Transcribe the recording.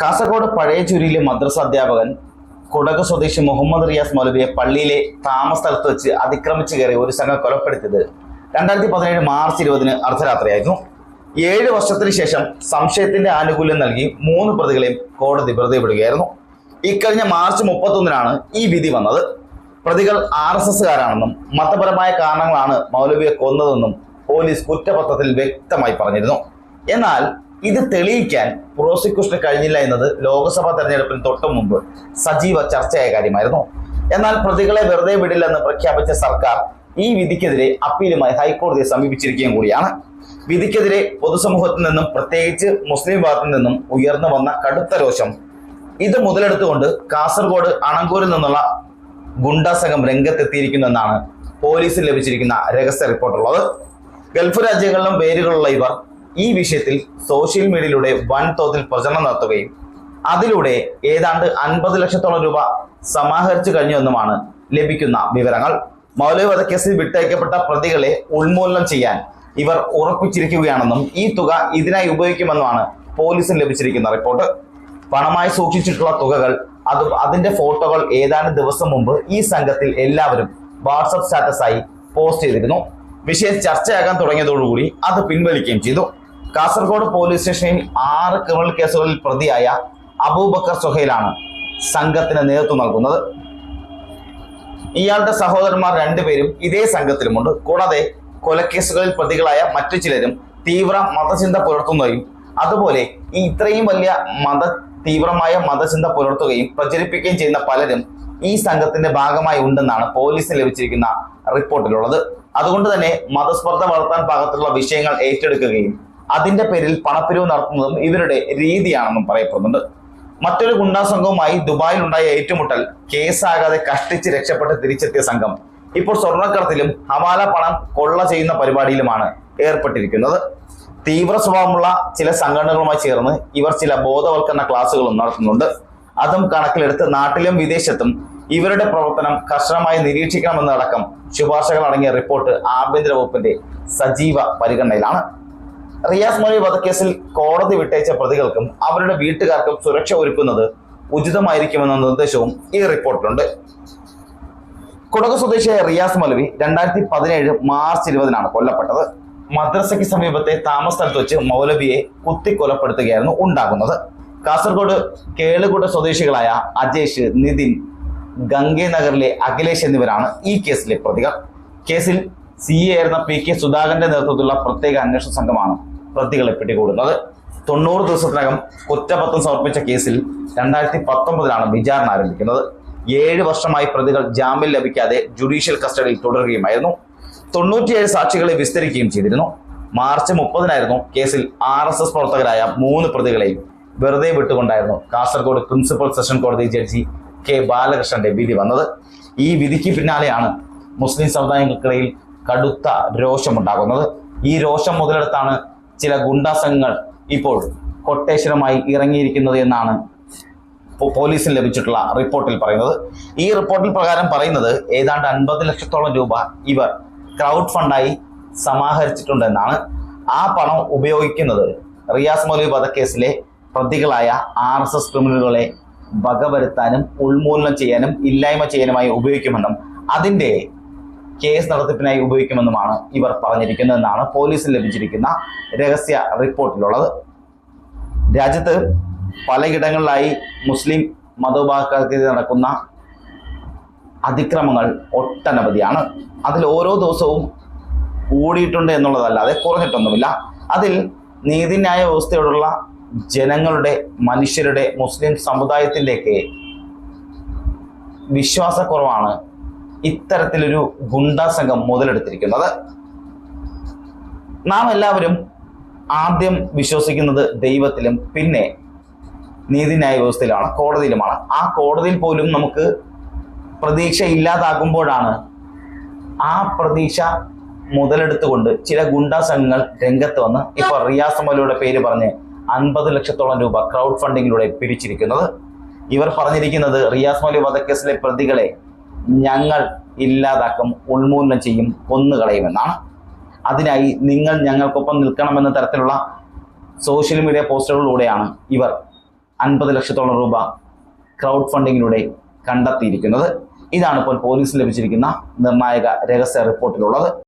കാസർഗോഡ് പഴയചുരിയിലെ മദ്രസ അധ്യാപകൻ കുടക് സ്വദേശി മുഹമ്മദ് റിയാസ് മൗലവിയെ പള്ളിയിലെ താമസ സ്ഥലത്ത് വെച്ച് അതിക്രമിച്ച് കയറി ഒരു സംഘം കൊലപ്പെടുത്തിയത് രണ്ടായിരത്തി പതിനേഴ് മാർച്ച് ഇരുപതിന് അർദ്ധരാത്രിയായിരുന്നു. ഏഴ് വർഷത്തിന് ശേഷം സംശയത്തിന്റെ ആനുകൂല്യം നൽകി മൂന്ന് പ്രതികളെയും കോടതി വെറുതെ വിടുകയായിരുന്നു. ഇക്കഴിഞ്ഞ മാർച്ച് മുപ്പത്തൊന്നിനാണ് ഈ വിധി വന്നത്. പ്രതികൾ ആർ എസ് എസ്സുകാരാണെന്നും മതപരമായ കാരണങ്ങളാണ് മൗലവിയെ കൊന്നതെന്നും പോലീസ് കുറ്റപത്രത്തിൽ വ്യക്തമായി പറഞ്ഞിരുന്നു. എന്നാൽ ഇത് തെളിയിക്കാൻ പ്രോസിക്യൂഷന് കഴിഞ്ഞില്ല എന്നത് ലോക്സഭാ തെരഞ്ഞെടുപ്പിന് തൊട്ടു മുമ്പ് സജീവ ചർച്ചയായ കാര്യമായിരുന്നു. എന്നാൽ പ്രതികളെ വെറുതെ വിടില്ലെന്ന് പ്രഖ്യാപിച്ച സർക്കാർ ഈ വിധിക്കെതിരെ അപ്പീലുമായി ഹൈക്കോടതിയെ സമീപിച്ചിരിക്കുകയും കൂടിയാണ്. വിധിക്കെതിരെ പൊതുസമൂഹത്തിൽ നിന്നും പ്രത്യേകിച്ച് മുസ്ലിം വിഭാഗത്തിൽ നിന്നും ഉയർന്നു വന്ന കടുത്ത രോഷം. ഇത് മുതലെടുത്തുകൊണ്ട് കാസർഗോഡ് അണങ്കൂരിൽ നിന്നുള്ള ഗുണ്ടാ സംഘം രംഗത്തെത്തിയിരിക്കുന്നെന്നാണ് പോലീസിൽ ലഭിച്ചിരിക്കുന്ന രഹസ്യ റിപ്പോർട്ടുള്ളത്. ഗൾഫ് രാജ്യങ്ങളിലും പേരുകളുള്ള ഇവർ ഈ വിഷയത്തിൽ സോഷ്യൽ മീഡിയയിലൂടെ വൻതോതിൽ പ്രചരണം നടത്തുകയും അതിലൂടെ ഏതാണ്ട് അൻപത് ലക്ഷത്തോളം രൂപ സമാഹരിച്ചു കഴിഞ്ഞുവെന്നുമാണ് ലഭിക്കുന്ന വിവരങ്ങൾ. മൗലവി വധക്കേസിൽ വിട്ടയക്കപ്പെട്ട പ്രതികളെ ഉന്മൂലനം ചെയ്യാൻ ഇവർ ഉറപ്പിച്ചിരിക്കുകയാണെന്നും ഈ തുക ഇതിനായി ഉപയോഗിക്കുമെന്നുമാണ് പോലീസിന് ലഭിച്ചിരിക്കുന്ന റിപ്പോർട്ട്. പണമായി സൂക്ഷിച്ചിട്ടുള്ള തുകകൾ അത് അതിന്റെ ഫോട്ടോകൾ ഏതാനും ദിവസം മുമ്പ് ഈ സംഘത്തിൽ എല്ലാവരും വാട്സപ്പ് സ്റ്റാറ്റസായി പോസ്റ്റ് ചെയ്തിരുന്നു. വിഷയം ചർച്ചയാകാൻ തുടങ്ങിയതോടുകൂടി അത് പിൻവലിക്കുകയും ചെയ്തു. കാസർഗോഡ് പോലീസ് സ്റ്റേഷനിൽ ആറ് ക്രിമിനൽ കേസുകളിൽ പ്രതിയായ അബൂബക്കർ സുഹൈലാണ് സംഘത്തിന് നേതൃത്വം നൽകുന്നത്. ഇയാളുടെ സഹോദരന്മാർ രണ്ടുപേരും ഇതേ സംഘത്തിലുമുണ്ട്. കൂടാതെ കൊലക്കേസുകളിൽ പ്രതികളായ മറ്റു ചിലരും തീവ്ര മതചിന്ത പുലർത്തുന്നതും അതുപോലെ ഈ ഇത്രയും വലിയ മത തീവ്രമായ മതചിന്ത പുലർത്തുകയും പ്രചരിപ്പിക്കുകയും ചെയ്യുന്ന പലരും ഈ സംഘത്തിന്റെ ഭാഗമായി ഉണ്ടെന്നാണ് പോലീസിന് ലഭിച്ചിരിക്കുന്ന റിപ്പോർട്ടിലുള്ളത്. അതുകൊണ്ട് തന്നെ മതസ്പർദ്ധ വളർത്താൻ പാകത്തിലുള്ള വിഷയങ്ങൾ ഏറ്റെടുക്കുകയും അതിന്റെ പേരിൽ പണപ്പിരിവ് നടത്തുന്നതും ഇവരുടെ രീതിയാണെന്നും പറയപ്പെടുന്നുണ്ട്. മറ്റൊരു ഗുണ്ടാ സംഘവുമായി ദുബായിൽ ഉണ്ടായ ഏറ്റുമുട്ടൽ കേസാകാതെ കഷ്ടിച്ച് രക്ഷപ്പെട്ട് തിരിച്ചെത്തിയ സംഘം ഇപ്പോൾ സ്വർണക്കടത്തിലും ഹവാല പണം കൊള്ള ചെയ്യുന്ന പരിപാടിയിലുമാണ് ഏർപ്പെട്ടിരിക്കുന്നത്. തീവ്ര സ്വഭാവമുള്ള ചില സംഘടനകളുമായി ചേർന്ന് ഇവർ ചില ബോധവൽക്കരണ ക്ലാസുകളും നടത്തുന്നുണ്ട്. അതും കണക്കിലെടുത്ത് നാട്ടിലും വിദേശത്തും ഇവരുടെ പ്രവർത്തനം കർശനമായി നിരീക്ഷിക്കണമെന്നടക്കം ശുപാർശകൾ അടങ്ങിയ റിപ്പോർട്ട് ആഭ്യന്തര വകുപ്പിന്റെ സജീവ പരിഗണനയിലാണ്. റിയാസ് മൊഴി വധക്കേസിൽ കോടതി വിട്ടയച്ച പ്രതികൾക്കും അവരുടെ വീട്ടുകാർക്കും സുരക്ഷ ഒരുക്കുന്നത് ഉചിതമായിരിക്കുമെന്ന നിർദ്ദേശവും ഈ റിപ്പോർട്ടിലുണ്ട്. കുടക സ്വദേശിയായ റിയാസ് മൗലവി രണ്ടായിരത്തി പതിനേഴ് മാർച്ച് ഇരുപതിനാണ് കൊല്ലപ്പെട്ടത്. മദ്രസയ്ക്ക് സമീപത്തെ താമസ സ്ഥലത്ത് വെച്ച് മൗലവിയെ കുത്തിക്കൊലപ്പെടുത്തുകയായിരുന്നു ഉണ്ടാകുന്നത്. കാസർഗോഡ് കേളുകൂട സ്വദേശികളായ അജേഷ് നിതിൻ ഗംഗേനഗറിലെ അഖിലേഷ് എന്നിവരാണ് ഈ കേസിലെ പ്രതികൾ. കേസിൽ സി എ ആയിരുന്ന പി കെ സുധാകരന്റെ നേതൃത്വത്തിലുള്ള പ്രത്യേക അന്വേഷണ സംഘമാണ് പ്രതികളെ പിടികൂടുന്നത്. തൊണ്ണൂറ് ദിവസത്തിനകം കുറ്റപത്രം സമർപ്പിച്ച കേസിൽ രണ്ടായിരത്തി പത്തൊമ്പതിലാണ് വിചാരണ ആരംഭിക്കുന്നത്. ഏഴ് വർഷമായി പ്രതികൾ ജാമ്യം ലഭിക്കാതെ ജുഡീഷ്യൽ കസ്റ്റഡിയിൽ തുടരുകയുമായിരുന്നു. തൊണ്ണൂറ്റിയേഴ് സാക്ഷികളെ വിസ്തരിക്കുകയും ചെയ്തിരുന്നു. മാർച്ച് മുപ്പതിനായിരുന്നു കേസിൽ ആർ എസ് എസ് പ്രവർത്തകരായ മൂന്ന് പ്രതികളെയും വെറുതെ വിട്ടുകൊണ്ടായിരുന്നു കാസർഗോഡ് പ്രിൻസിപ്പൽ സെഷൻ കോടതി ജഡ്ജി കെ ബാലകൃഷ്ണന്റെ വിധി വന്നത്. ഈ വിധിക്ക് പിന്നാലെയാണ് മുസ്ലിം സമുദായങ്ങൾക്കിടയിൽ കടുത്ത രോഷമുണ്ടാകുന്നത്. ഈ രോഷം മുതലെടുത്താണ് ചില ഗുണ്ടാ സംഘങ്ങൾ ഇപ്പോൾ കൊട്ടേഷനുമായി ഇറങ്ങിയിരിക്കുന്നത് എന്നാണ് പോലീസിന് ലഭിച്ചിട്ടുള്ള റിപ്പോർട്ടിൽ പറയുന്നത്. ഈ റിപ്പോർട്ടിൽ പ്രകാരം പറയുന്നത് ഏതാണ്ട് അൻപത് ലക്ഷത്തോളം രൂപ ഇവർ ക്രൗഡ് ഫണ്ടായി സമാഹരിച്ചിട്ടുണ്ടെന്നാണ്. ആ പണം ഉപയോഗിക്കുന്നത് റിയാസ് മൗലവി വധക്കേസിലെ പ്രതികളായ ആർ എസ് എസ് ക്രിമിനലുകളെ വകവരുത്താനും ഉൾമൂലനം ചെയ്യാനും ഇല്ലായ്മ ചെയ്യാനുമായി ഉപയോഗിക്കുമെന്നും അതിന്റെ കേസ് നടത്തിപ്പിനായി ഉപയോഗിക്കുമെന്നുമാണ് ഇവർ പറഞ്ഞിരിക്കുന്നതെന്നാണ് പോലീസിൽ ലഭിച്ചിരിക്കുന്ന രഹസ്യ റിപ്പോർട്ടിലുള്ളത്. രാജ്യത്ത് പലയിടങ്ങളിലായി മുസ്ലിം മതവിഭാഗക്കാർക്കെതിരെ നടക്കുന്ന അതിക്രമങ്ങൾ ഒട്ടനവധിയാണ്. അതിൽ ഓരോ ദിവസവും കൂടിയിട്ടുണ്ട് എന്നുള്ളതല്ലാതെ കുറഞ്ഞിട്ടൊന്നുമില്ല. അതിൽ നീതിന്യായ വ്യവസ്ഥയോടുള്ള ജനങ്ങളുടെ മനുഷ്യരുടെ മുസ്ലിം സമുദായത്തിന്റെയൊക്കെ വിശ്വാസക്കുറവാണ് ഇത്തരത്തിലൊരു ഗുണ്ടാ സംഘം മുതലെടുത്തിരിക്കുന്നത്. നാം എല്ലാവരും ആദ്യം വിശ്വസിക്കുന്നത് ദൈവത്തിലും പിന്നെ നീതിന്യായ വ്യവസ്ഥയിലാണ് കോടതിയിലുമാണ്. ആ കോടതിയിൽ പോലും നമുക്ക് പ്രതീക്ഷ ഇല്ലാതാകുമ്പോഴാണ് ആ പ്രതീക്ഷ മുതലെടുത്തുകൊണ്ട് ചില ഗുണ്ടാ സംഘങ്ങൾ രംഗത്ത് വന്ന് ഇപ്പൊ റിയാസ് മലയുടെ പേര് പറഞ്ഞ് അൻപത് ലക്ഷത്തോളം രൂപ ക്രൗഡ് ഫണ്ടിങ്ങിലൂടെ പിരിച്ചിരിക്കുന്നത്. ഇവർ പറഞ്ഞിരിക്കുന്നത് റിയാസ് മലി വധക്കേസിലെ പ്രതികളെ ഞങ്ങൾ ഇല്ലാതാക്കും ഉന്മൂലനം ചെയ്യും കൊന്നുകളയുമെന്നാണ്. അതിനായി നിങ്ങൾ ഞങ്ങൾക്കൊപ്പം നിൽക്കണമെന്ന തരത്തിലുള്ള സോഷ്യൽ മീഡിയ പോസ്റ്ററുകളിലൂടെയാണ് ഇവർ അൻപത് ലക്ഷത്തോളം രൂപ ക്രൗഡ് ഫണ്ടിങ്ങിലൂടെ കണ്ടെത്തിയിരിക്കുന്നത്. ഇതാണ് ഇപ്പോൾ പോലീസിന് ലഭിച്ചിരിക്കുന്ന നിർണായക രഹസ്യ റിപ്പോർട്ടിലുള്ളത്.